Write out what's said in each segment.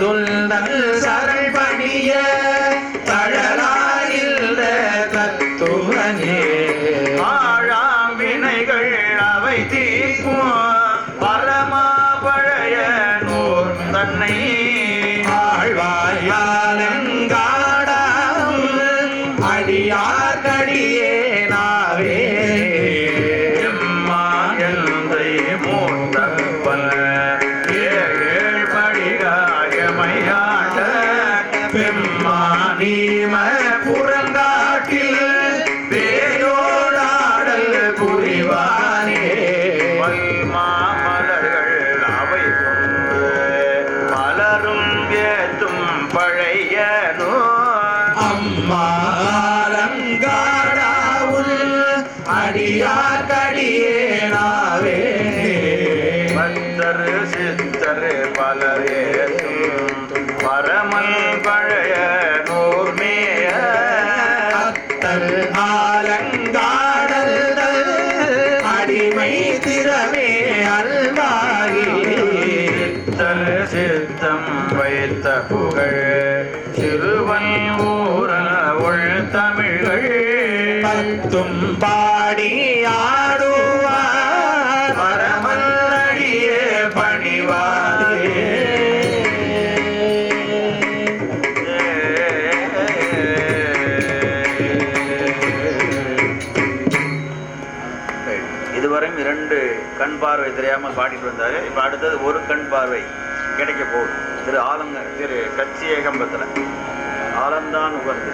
துல்தல் சரண் பணிய இதுவரையும் இரண்டு கண் பார்வை தெரியாமல் பாடிட்டு வந்தார். இப்ப அடுத்தது ஒரு கண் பார்வை கிடைக்க போகுது. திரு ஆலங்க திரு கட்சி ஏகம்பத்தில் ஆலந்தான் உகந்து.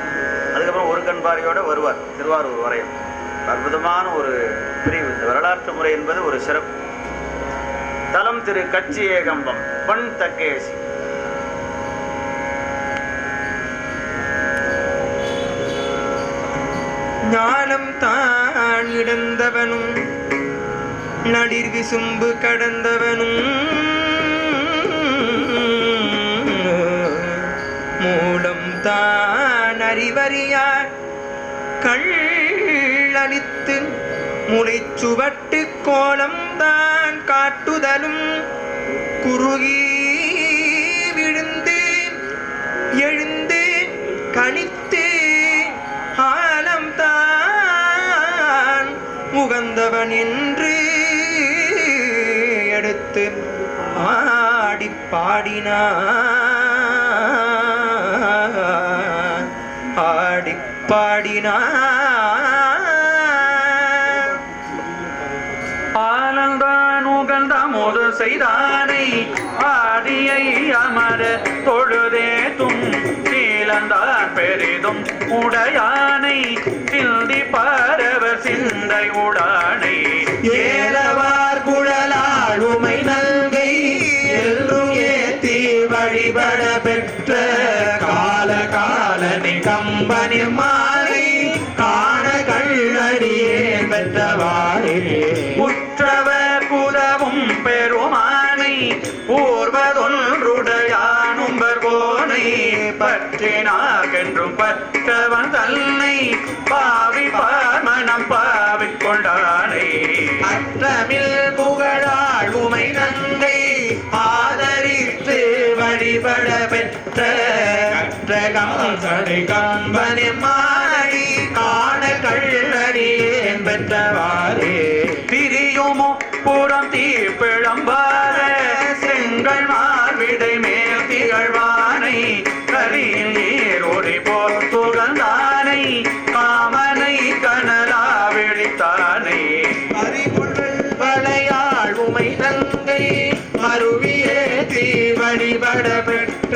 அதுக்கப்புறம் ஒரு கண் பார்வையோட வருவார் திருவாரூர் வரையும். அற்புதமான ஒரு பிரிவு. இந்த வரலாற்று முறை என்பது ஒரு சிறப்பு. தலம் திரு கச்சியேகம்பம் பண் தக்கேசி. ஞானம் தான் இடந்தவனும் நடிர் விசும்பு கடந்தவனும் மூலம் தான் அறிவறியார். கள்ளளித்து முளைச்சுவட்டு கோலம்தான் காட்டுதலும் குறுகி பாடினான் ஆடி பாடினான் ஆனந்தான் உகந்த முது செய்தானை ஆடியை அமர தொழுதே தும் சீலந்தான் பெரிதும் உடையானை சிந்தி பரவ சிந்தை உடா இன்பனில் மாலை காண கள்ளடியே பெற்றவாறே. உற்றவர் புதவும் பெருமானை ஊர்வதொன்றுடையானும்பர் போனை பற்றினாகென்றும் பற்றவன் தன்னை பாவி பார்மணம் பாவிக்கொண்டானை. அற்றமில்லை கடை கம்பனை மாறி காண கள்ளடியேன் பெற்றவாரே பிரியுமோ புறம் தீப்பிழம்பார செங்கல் மார்விடை மேல் திகழ்வானை. கரியில் நீரோடி போல் துகந்தானை காமனை கனலா விழித்தானை. அறிவுள் வளையாள் உமை நங்கை மருவியே தீ பெற்ற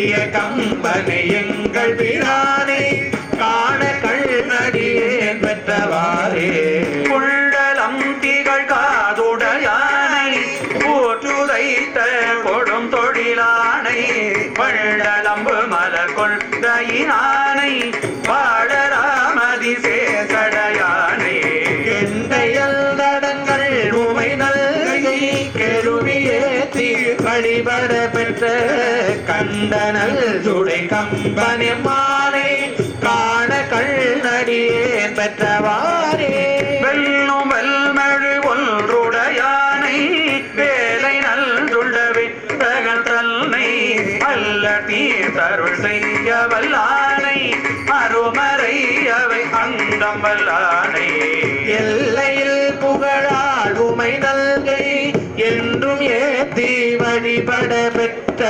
பெரிய கம்பனை எங்கள் பிரானை காண கண்ணடியே பெற்றவாறே. குள்ளலம் திகழ் காதுடையானை போற்றுதைத்த கொடும் தொழிலானை பள்ளலம்பு மலர் கொள்கையினானை பாடராமதி வழிபட பெற்ற சுடை கம்பனி மாலை காண கண்ணடியே பெற்றவாரே வெல்லும் வெல்மழு ஒன்றுடையானை வேலை நல்துள்ள வித்தகன் தன்னை அல்ல தீர்த்தருள் செய்ய வல்லானை அருமறை அவை அங்கம் வல்லானை. எல்லையில் புகழா என்றும் ஏத்தி வழிபட பெற்ற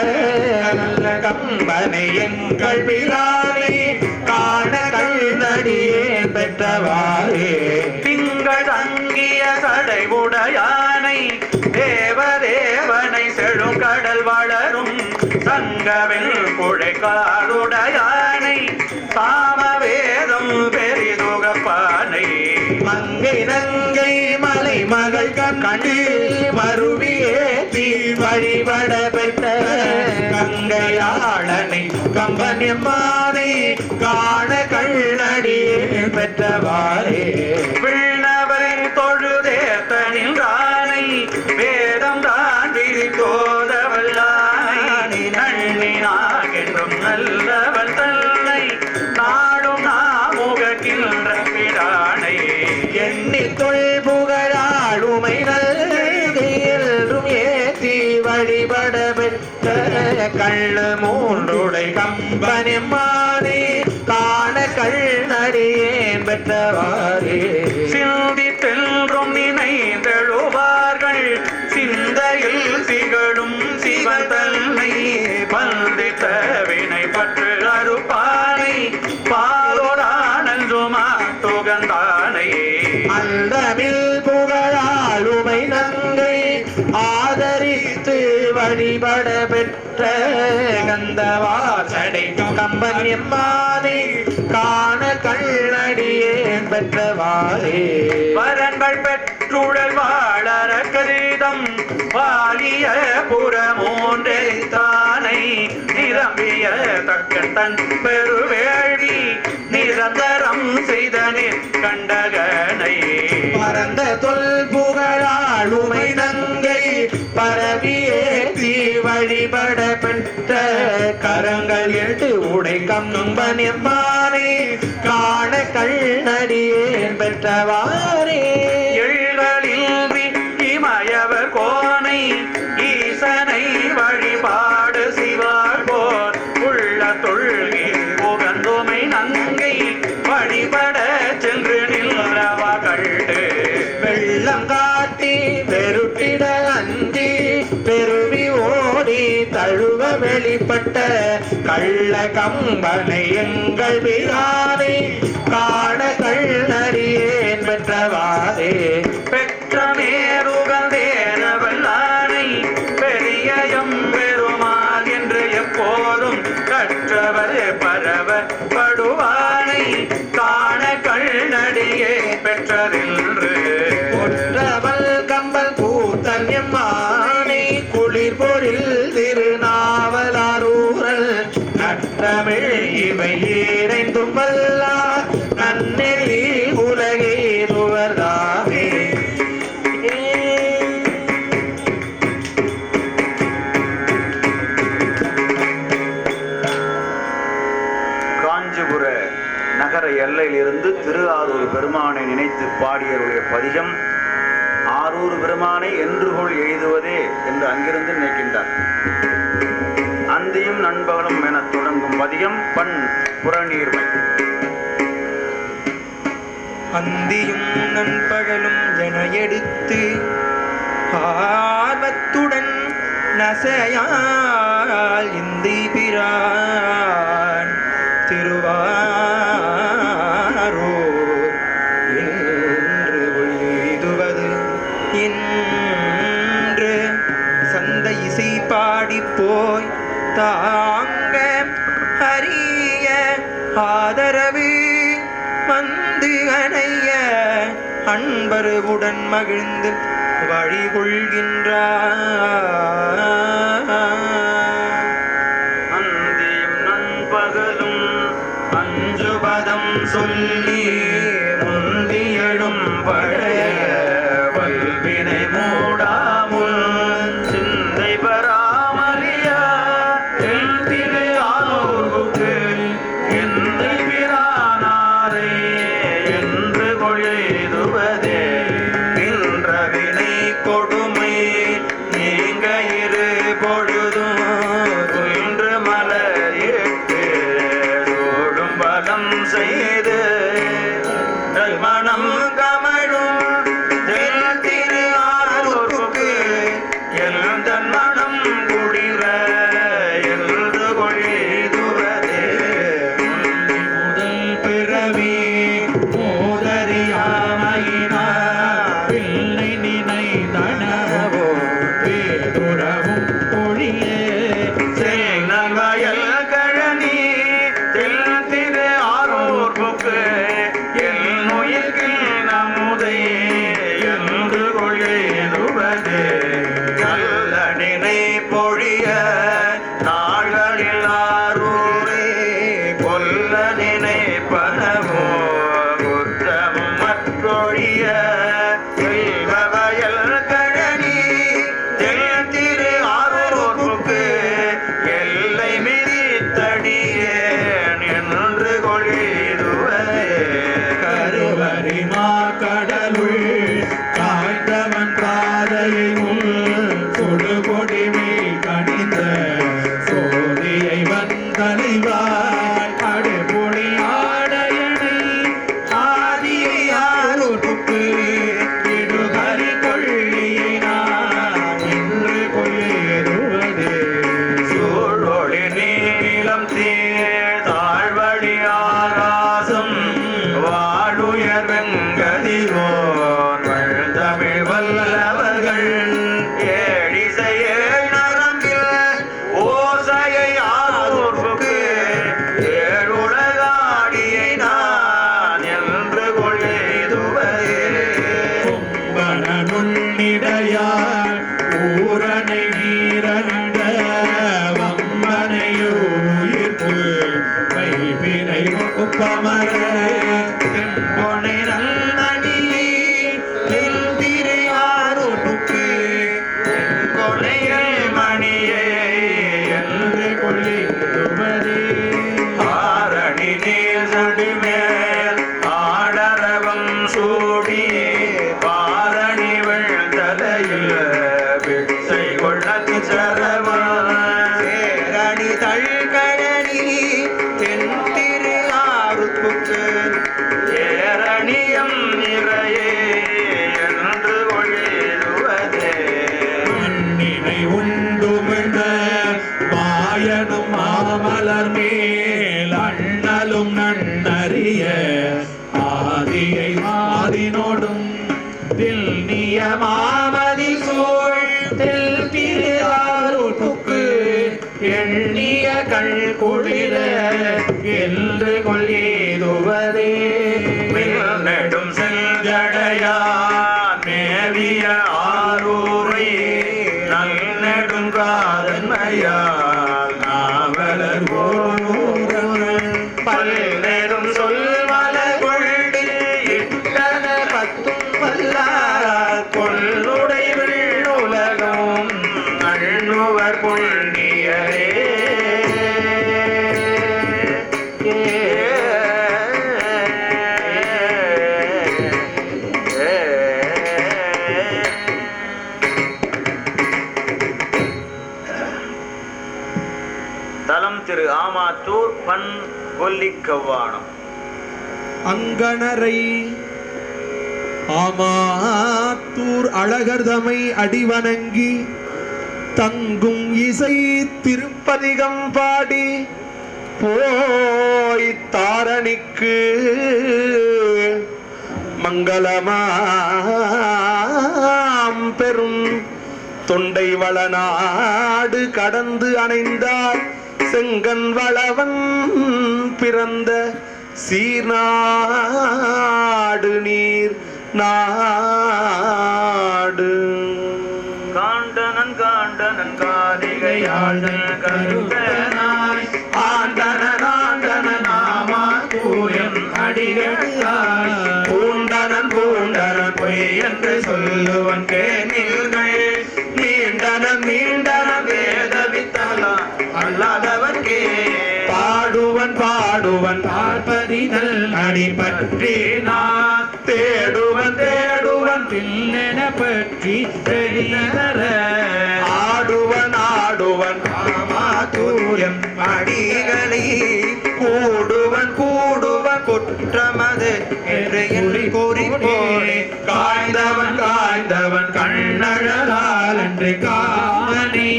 நல்ல கம்பனை எங்கள் பிரானை காண கண்ணடியே பெற்றவாறு. திங்கள் தங்கிய சடைவுடையானை தேவதேவனை செழும் கடல் வளரும் சங்கவில் குழைக்காடுடையானை சாமவேதம் பெரிதுகப்பானை. மங்கை நங்கை மலை மகள் கண்டு மருவி வழிபட பெற்ற கங்கையாளனை கம்பன் எம்மானை காண கள்ள அந்தமில் புகழாளுமை நங்கை ஆதரித்து வழிபட பெற்ற கந்தவாசடை கம்பன் கம்பன்யம்மானை காண கண்ணடியே பெற்றவாறே. வரன்கள் பெற்றுழல் வாழ கரிதம் வாலிய புறமோன்றே தானை நிரம்பிய தக்க தன் பெருவேள்வி நிரந்தரம் செய்தனில் கண்டகனை. பரந்த தொல் புகழாளுமை தங்கை பரவியே தீ வழிபட பெற்ற கரங்கள் எட்டு உடை கம்பனியம்மானை காண கண்ணடியே பெற்றவாரே கம்பனை எங்கள் பிரானை தமிழ் இவை இறைந்தும் வல்லார் நன்னெறி உலகே காஞ்சிபுர நகர எல்லையிலிருந்து திரு ஆரூர் பெருமானை நினைத்து பாடியருடைய பதிகம் ஆரூர் பெருமானை என்றுகொள் எழுதுவதே என்று அங்கிருந்து நினைக்கின்றார். அந்தியும் நண்பகலும் என தொடங்கும் பதிகம் பண் புறநீர்மை. அந்தியும் நண்பகலும் என எடுத்து ஆர்வத்துடன் நசையால் இந்தி பிரான் தாங்க அறிய ஆதரவு வந்து அணைய அன்பருவுடன் மகிழ்ந்து வழிகொள்கின்றார். அந்தியும் நண்பகலும் அஞ்சுபதம் சொல்லி முந்தியடும் பழைய Eh. நாவலர் கவ்வாணம் அங்கணரை ஆமாத்தூர் அழகர்தமை அடிவணங்கி தங்கும் இசை திருப்பதிகம் பாடி போய் தாரணிக்கு மங்களமாம் பெரும் தொண்டை வளநாடு கடந்து அணைந்தார். செங்கன் வளவன் பிறந்த சீர்நாடு நீர் நாடு. காண்டனன் காண்டனன் காரிகையாழ்தல் கருத்தனாய் ஆண்டனன் ஆண்டனன் ஆமா தூயம் அடிகளாய். பூண்டனன் பூண்டனன் பொய் என்று சொல்லுவன் கேள்கள் பார்ப்பதினல் அடி பற்றி நான் தேடுவன் தேடுவன் தில்லென பற்றி தெரிந்தர ஆடுவன் ஆடுவன் ஆமாத்தூயம் அடிகளை கூடுவன் கூடுவன் குற்றமது என்று என் குறிப்போனே. காய்ந்தவன் காய்ந்தவன் கண்ணழலால் என்று காமனே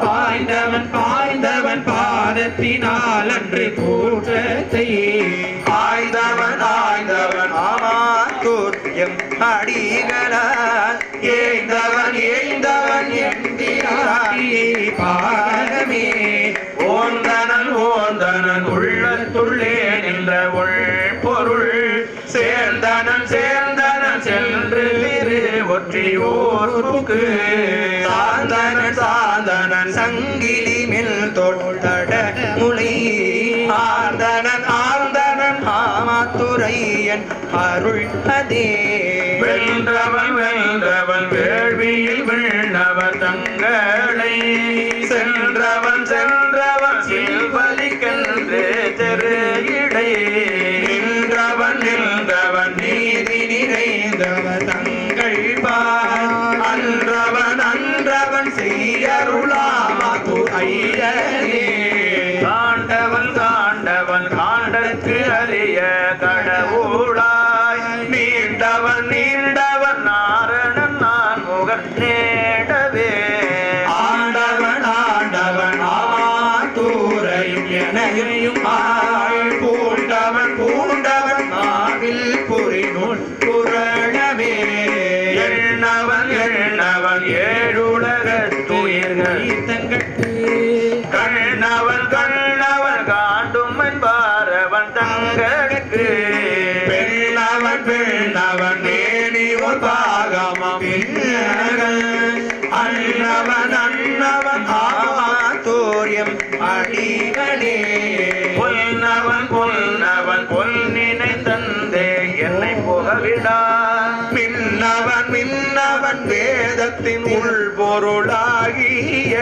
பாய்ந்தவன் பாய்ந்தவன் பாதத்தினால் அன்று கூற்றத்தை ஆய்ந்தவன் ஆய்ந்தவன். ஆமாத்தூயம் அடிகளால் ஏய்ந்தவன் ஏய்ந்தவன் எந்திராட்டியை பாகமே ஓந்தனன் ஓந்தனன் உள்ளத்துள்ளே நின்ற உள் பொருள் சேர்ந்தனன் சேர்ந்தனன் சென்று திரு ஒற்றியோர்க்கு சாந்தனன் சாந்தனன் சங்கிலி மில் தொட்ட அருள் அதே வென்றவன் வென்றவன் வேள்வியில் விண்ணவர் தங்களை. சென்றவன் சென்றவன் சில்பலிக்கென்று தெரு இடை. நின்றவன் நின்றவன் நீதி நிறைந்தவர் தங்கள் பார் அன்றவன் அன்றவன் செய்யருளாமது ஐயனே அன்னத்தின் உள் பொருளாகிய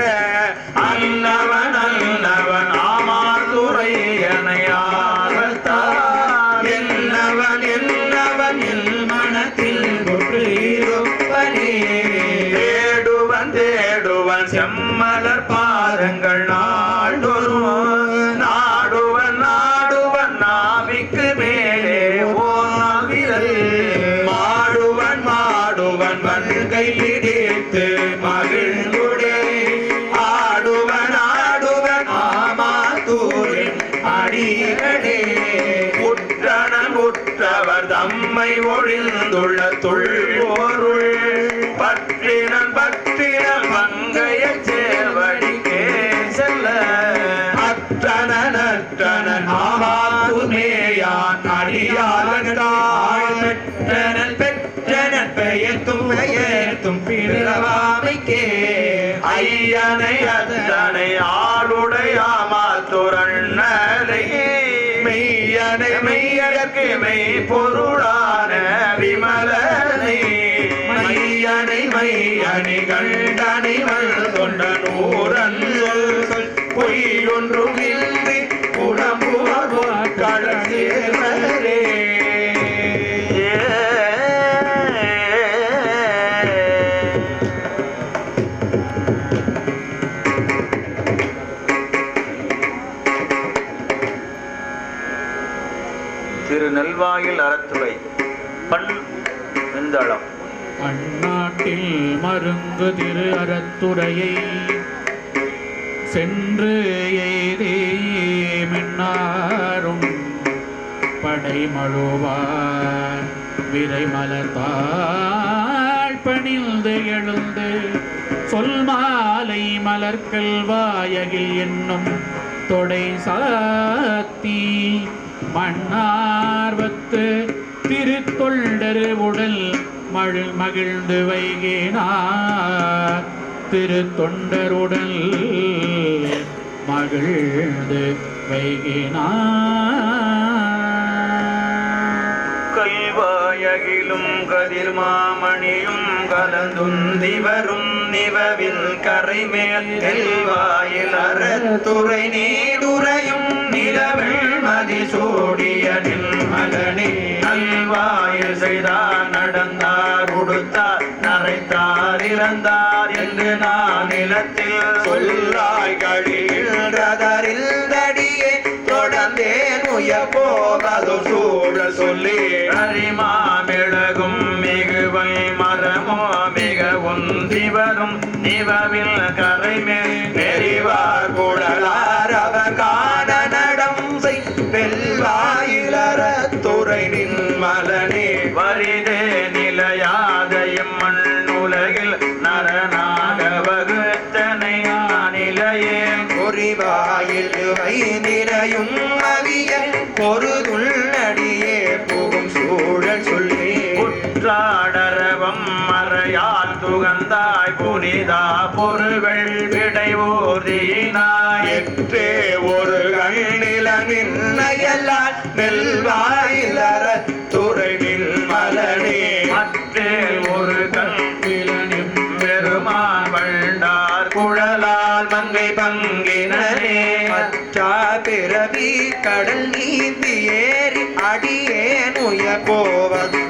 அன்னவன் அன்னவன் ஆமாதுரை எனையாரத்தான் என்னவன் என்னவன் என் மனத்தில் ஒன்று இருப்பனே தேடுவன் தேடுவன் செம்மலர் பா பிறவாமைக்கே ஐயனை அத்தனை ஆளுடைய ஆளுடையாமாத்துரண்ணலை மெய்யனை மெய்யற்கு மெய் பொருளான விமலனை. மையனை மையனை கண்டனை மண்ணாயில் அறத்துறை பண் வெந்தளம். அந்நாட்டில் மருங்கு திரு அறத்துறையை சென்று எய்தே மின்னாரும் படைமழுவார் விரை மலர்த்தாள் பணிந்து எழுந்து சொல் மாலை மலர்கள் வாயகில் என்னும் தொடை சாத்தி மண்ணார்வத்து திருத்தொண்டர் உடல் மழ் மகிழ்ந்து வைகினார். திருத்தொண்டருடல் மகிழ்ந்து வைகினார். கதிர் மாமணியும் கலந்துந்தி வரும் நிவவில் கரைமேல் செல்வாயில் அறத்துறை நீடுரையும் நிலவில் மதி சூடிய நல்வாயில் செய்தார் நடந்தார் உடுத்தார் நரைத்தார் இறந்தார் என்று நான் நிலத்தில் சொல்லாய் கழிகின்றதரில் தடியே தொடர்ந்தேன் உய போவதோ சூழ சொல்லி. அறிமா உந்தி வரும் நிவவில் கரைமேல் நெறிவார் குழலார் அவர் காண நடம் செய் வெல்வாயிலற துறை நின் மலனே வரிதே விடை ஒரு கண்ணில நின்னையெல்லாம் நெல்வாயிலற துறை நின் மலனே. மற்றே ஒரு கண்ணில பெருமான் வண்டார் குழலால் மங்கை பங்கினரே மச்சா பிறவி கடல் நீந்தி ஏறி அடியேன் உய போவது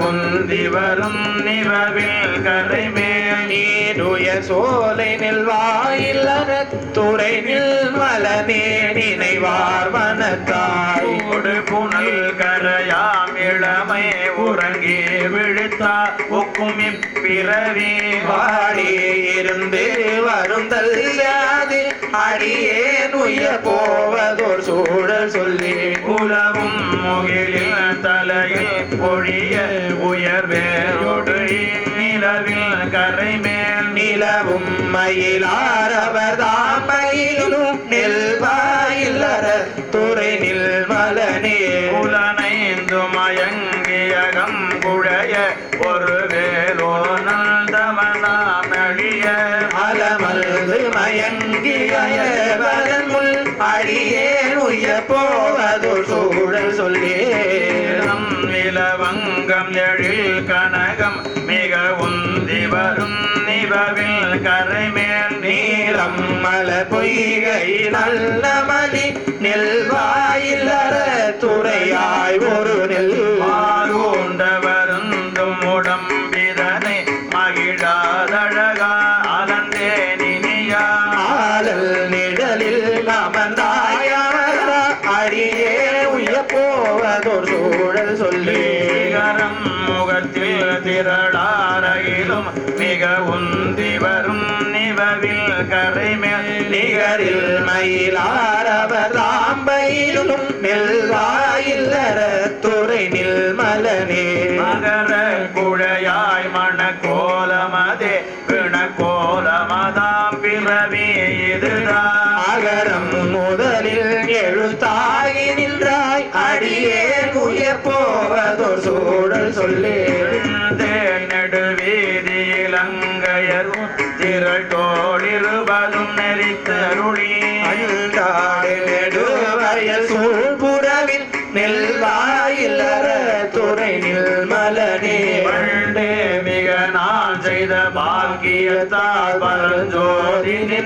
உந்தி வரும் நிறவில் கரை மேல் நீருய சோலை நில்வாயில் துறை நில் மலனே நினைவார் வனத்தாயோடு புனல் கரையாம் இளமை உறங்கி விழுத்தா ஒக்கும் இப்பிறவி வாடி இருந்து வருந்தல்லாது அடியேன் உய போவதோர் சூழல் சொல்லி உலவும் முகிலில் தலையில் பொழிய உயர் வேரோடு நிலவில் கரை மேல் நிலவும் மயிலாரவர் போவது சூழல் சொல்லி நம் பொங்கம் எழில் கனகம் மிகவும் திவரும் வரும் நிபவில் கரைமேல் நீளம் மல பொய்கை நல்ல மணி நெல்வாயில்லற துறையாய் ஒரு நெல்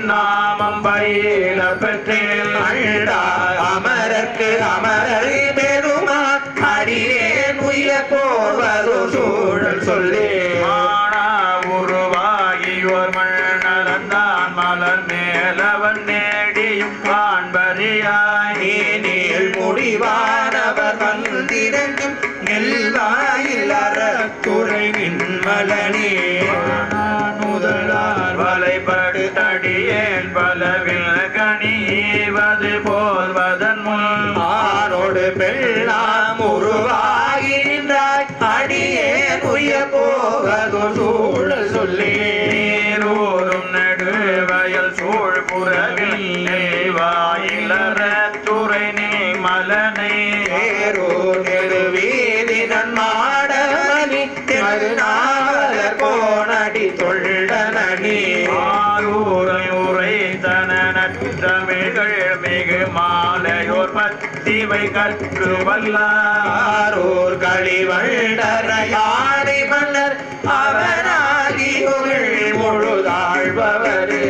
நாமம் பயில பெற்றேன் அழா அமரர்க்கு அமரர் பெருமா அடியேன் உய போவதோ சூழல் சொல்லி. வலைப்படு தடியேன் பலவில் கணிவது போல்வதன் முன். ஆரோடு பெல்லாம் உருவாகி நின்றாய் அடியேன் உய போவதோ கற்று வல்லார் ஆரூர் களிவண்டர மன்னர் அவனாகி முழுதாழ்பவரே.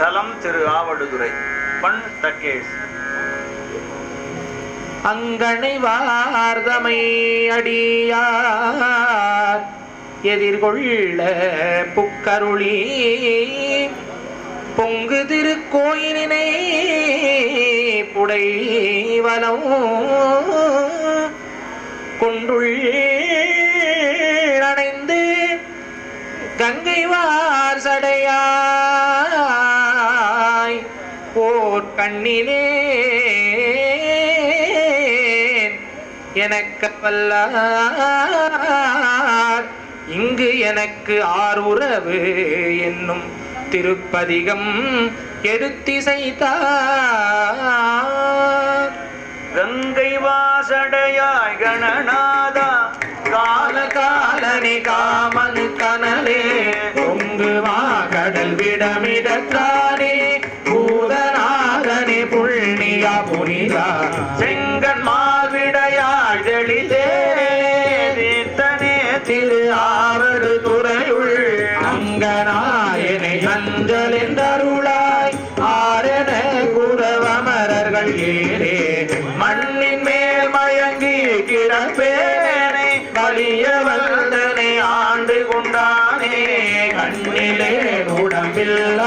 தலம் திரு ஆவடுதுறை பண் தக்கேஷ் அங்கனை வார்தமை அடியா எதிர்கொள்ள புக்கருளி. பொங்கு திருக்கோயிலினை புடைவலம் கொண்டுள்ளடைந்து கங்கை வார் சடையாய். போர் கண்ணிலே எனக்கு வல்லார் இங்கு எனக்கு ஆறுறவு என்னும் திருப்பதிகம் எடுத்திசைத்தார். கங்கை வாசடையாய் கணநாதா கால காலனி காமன் கனலே பொங்கு கடல் விடமிடத்தானே பூதநாதனே புள்ளியா புனிதா. bil